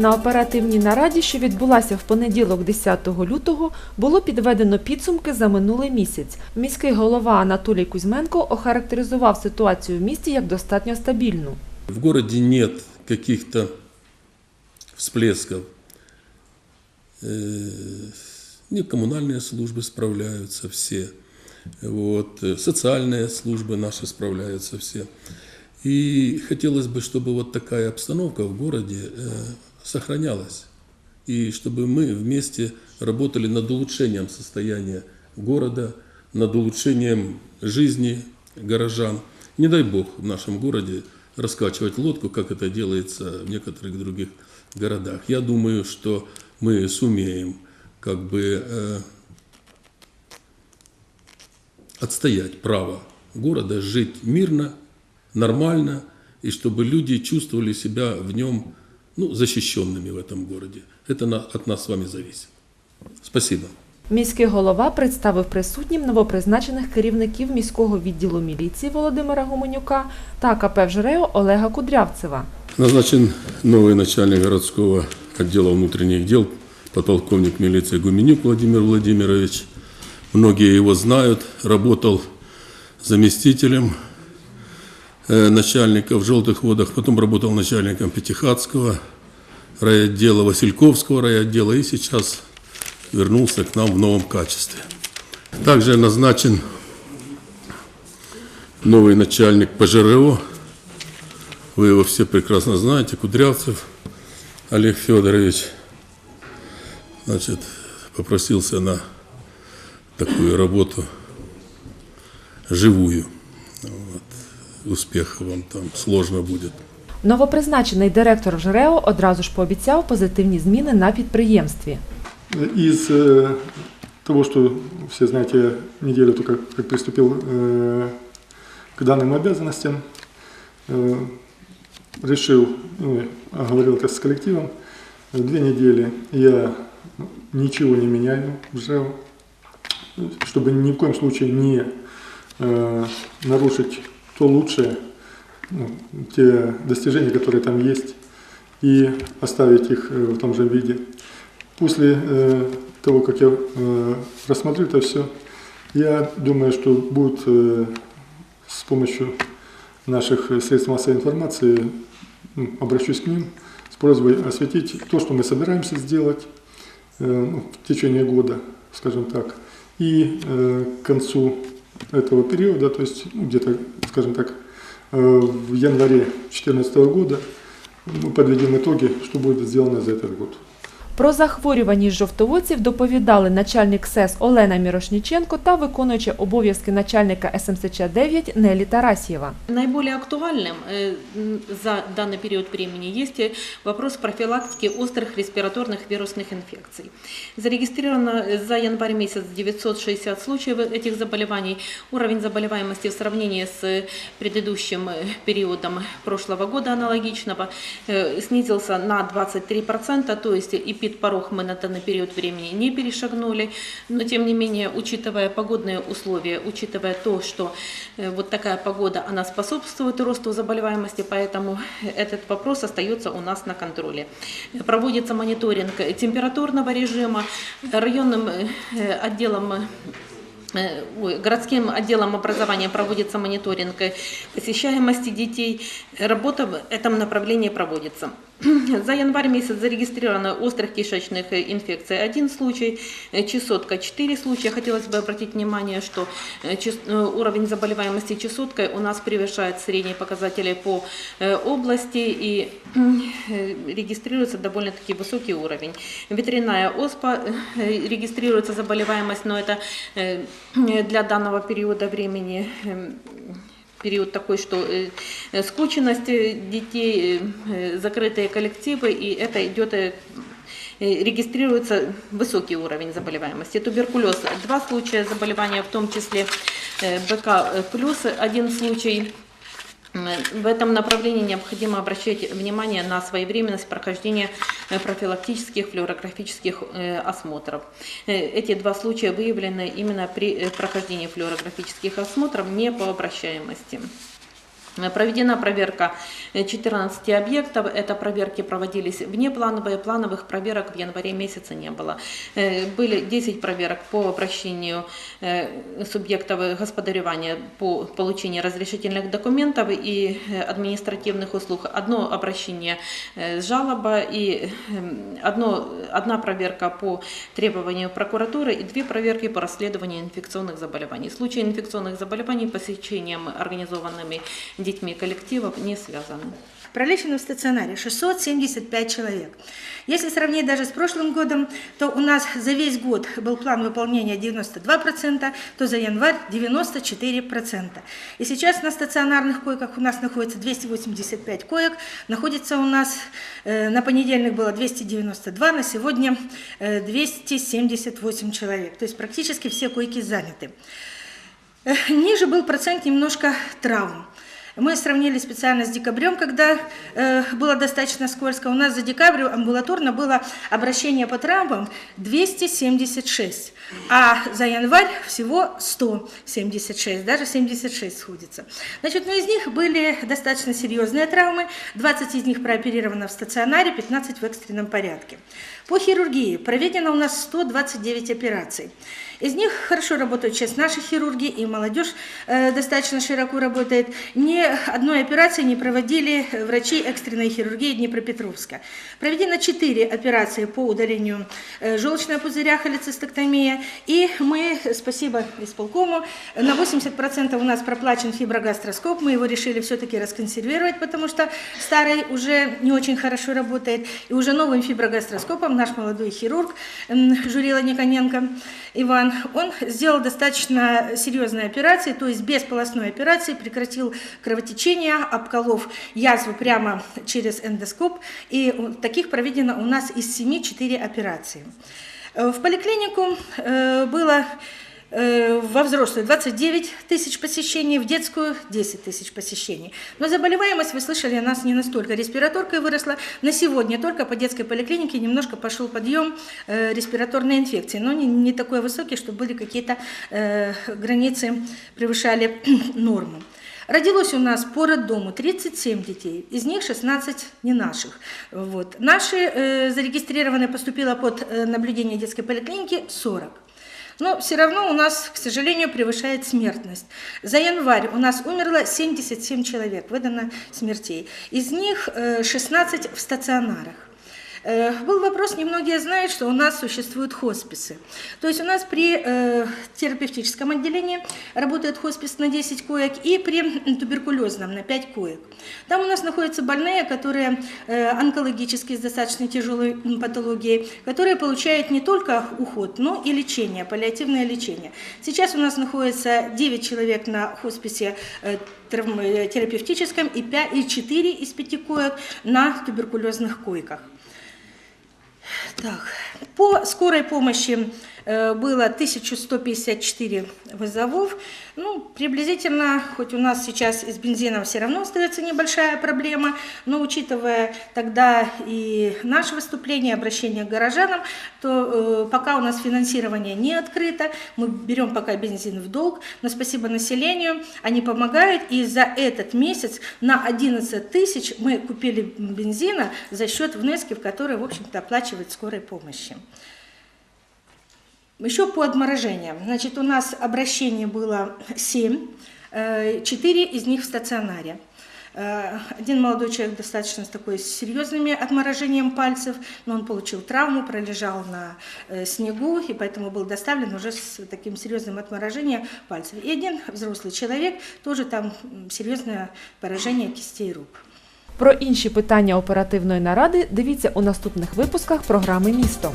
На оперативній нараді, що відбулася в понеділок 10 лютого, було підведено підсумки за минулий місяць. Міський голова Анатолій Кузьменко охарактеризував ситуацію в місті як достатньо стабільну. В городе нет каких-то всплесков. Э, Не коммунальные службы справляются все. Вот, э, социальные службы наши справляются все. И хотелось бы, чтобы вот такая обстановка в городе сохранялась. И чтобы мы вместе работали над улучшением состояния города, над улучшением жизни горожан. Не дай бог в нашем городе раскачивать лодку, как это делается в некоторых других городах. Я думаю, что мы сумеем как бы э, отстоять право города жить мирно, нормально, и чтобы люди чувствовали себя в нем ну, защищенными в этом городе. Это на- от нас с вами зависит. Спасибо. Міський голова представив присутнім новопризначених керівників міського відділу міліції Володимира Гуменюка та КП «Вжрео» Олега Кудрявцева. Назначен новый начальник городского отдела внутренних дел, подполковник милиции Гуменюк Владимир Владимирович. Многие его знают, работал заместителем э, Начальника в «Желтых водах», потом работал начальником Пятихатского райотдела, Васильковского райотдела и сейчас вернулся к нам в новом качестве. Также назначен новый начальник по ЖРО, вы его все прекрасно знаете, Кудрявцев Олег Федорович. Значит, попросился на такую работу живую. Вот. Успеха вам там сложно будет. Новопризначений директор «Жрео» одразу ж пообіцяв позитивні зміни на підприємстві. Из э, того, что все знаете, я неделю только как приступил э, к данным обязанностям, э, решил, ну, оговорил это с коллективом, две недели я ничего не меняю в ЖЭО, чтобы ни в коем случае не э, нарушить то лучшее, ну, те достижения, которые там есть, и оставить их э, в том же виде. После э, того, как я э, рассмотрю это все, я думаю, что будет с помощью наших средств массовой информации, ну, обращусь к ним с просьбой осветить то, что мы собираемся сделать ну, в течение года, скажем так, и к концу этого периода, то есть ну, где-то, скажем так, э, в январе 2014 года мы подведем итоги, что будет сделано за этот год. Про захворюваність жовтоводців доповідали начальник СЕС Олена Мірошніченко та виконуюча обов'язки начальника СМСЧ-9 Нелі Тарасєва. Наиболее актуальным э, м, за данный период времени есть э, вопрос профилактики острых респираторных вирусных инфекций. Зарегистрировано э, за январь месяц 960 случаев этих заболеваний. Уровень заболеваемости в сравнении с э, предыдущим э, периодом прошлого года аналогичного э, снизился на 23%, то есть и порог мы на данный период времени не перешагнули, но тем не менее, учитывая погодные условия, учитывая то, что э, вот такая погода, она способствует росту заболеваемости, поэтому этот вопрос остается у нас на контроле. Проводится мониторинг температурного режима, районным э, отделом э, ой, городским отделом образования проводится мониторинг посещаемости детей. Работа в этом направлении проводится. За январь месяц зарегистрировано острых кишечных э, инфекций один случай, э, чесотка 4 случая. Хотелось бы обратить внимание, что э, уровень заболеваемости чесоткой у нас превышает средние показатели по области и регистрируется довольно-таки высокий уровень. Ветряная оспа регистрируется заболеваемость, но это для данного периода времени период такой, что э, э, скученность детей, э, закрытые коллективы, и это идет регистрируется высокий уровень заболеваемости. Туберкулез – два случая заболевания, в том числе БК плюс один случай. В этом направлении необходимо обращать внимание на своевременность прохождения э, профилактических флюорографических э, осмотров. Э, Эти два случая выявлены именно при прохождении флюорографических осмотров не по обращаемости. Э, Проведена проверка э, 14 объектов. Это проверки проводились внеплановые, плановых проверок в январе месяце не было. Э, Были 10 проверок по обращению э, субъектов господаревания по получению разрешительных документов и э, административных услуг. Одно обращение э, жалоба и э, одно, одна проверка по требованию прокуратуры и две проверки по расследованию инфекционных заболеваний. Случаи инфекционных заболеваний посещением организованными детьми коллективов не связаны. Пролечено в стационаре 675 человек. Если сравнить даже с прошлым годом, то у нас за весь год был план выполнения 92%, то за январь 94%. И сейчас на стационарных койках у нас находится 285 коек, находится у нас э, на понедельник было 292, на сегодня э, 278 человек. То есть практически все койки заняты. Э, Ниже был процент немножко травм. Мы сравнили специально с декабрем, когда э, было достаточно скользко. У нас за декабрь амбулаторно было обращение по травмам 276, а за январь всего 176, даже 76 сходится. Значит, но из них были достаточно серьезные травмы, 20 из них прооперировано в стационаре, 15 в экстренном порядке. По хирургии проведено у нас 129 операций. Из них хорошо работают сейчас наши хирурги, и молодежь э, достаточно широко работает. Ни одной операции не проводили врачи экстренной хирургии Днепропетровска. Проведено 4 операции по удалению э, желчного пузыря, холецистектомия, и мы, спасибо исполкому, на 80% у нас проплачен фиброгастроскоп, мы его решили все-таки расконсервировать, потому что старый уже не очень хорошо работает, и уже новым фиброгастроскопом наш молодой хирург Журила Никоненко Иван, он сделал достаточно серьезные операции, то есть без полостной операции прекратил кровотечение, обколов язву прямо через эндоскоп, и таких проведено у нас из 7 4 операции. Э, В поликлинику э, было во взрослую 29 тысяч посещений, в детскую 10 тысяч посещений. Но заболеваемость, вы слышали, у нас не настолько. Респираторкой выросла. На сегодня только по детской поликлинике немножко пошел подъем э, респираторной инфекции, но не, не такой высокий, чтобы были какие-то э, границы, превышали норму. Родилось у нас по роддому 37 детей, из них 16 не наших. Вот. Наши э, зарегистрированные поступило под э, наблюдение детской поликлиники 40. Но все равно у нас, к сожалению, превышает смертность. За январь у нас умерло 77 человек, выдано смертей. Из них э, 16 в стационарах. Э, Был вопрос, немногие знают, что у нас существуют хосписы. То есть у нас при э, терапевтическом отделении работает хоспис на 10 коек и при туберкулезном на 5 коек. Там у нас находятся больные, которые э, онкологически с достаточно тяжелой патологией, которые получают не только уход, но и лечение, паллиативное лечение. Сейчас у нас находится 9 человек на хосписе терапевтическом и 5, и 4 из 5 коек на туберкулезных койках. Так, по скорой помощи э, было 1154 вызовов. Ну, приблизительно, хоть у нас сейчас из бензина все равно остается небольшая проблема, но учитывая тогда и наше выступление, обращение к горожанам, то э, пока у нас финансирование не открыто, мы берем пока бензин в долг, но спасибо населению, они помогают, и за этот месяц на 11 тысяч мы купили бензина за счет внески, в который, в общем-то, оплачивает скорой помощи. Еще по отморожениям. Значит, у нас обращений было 7, 4 из них в стационаре. Э, Один молодой человек достаточно с такой серьезными отморожением пальцев, но он получил травму, пролежал на э, снегу, и поэтому был доставлен уже с таким серьезным отморожением пальцев. И один взрослый человек, тоже там серьезное поражение кистей рук. Про інші питання оперативної наради дивіться у наступних випусках програми Місто.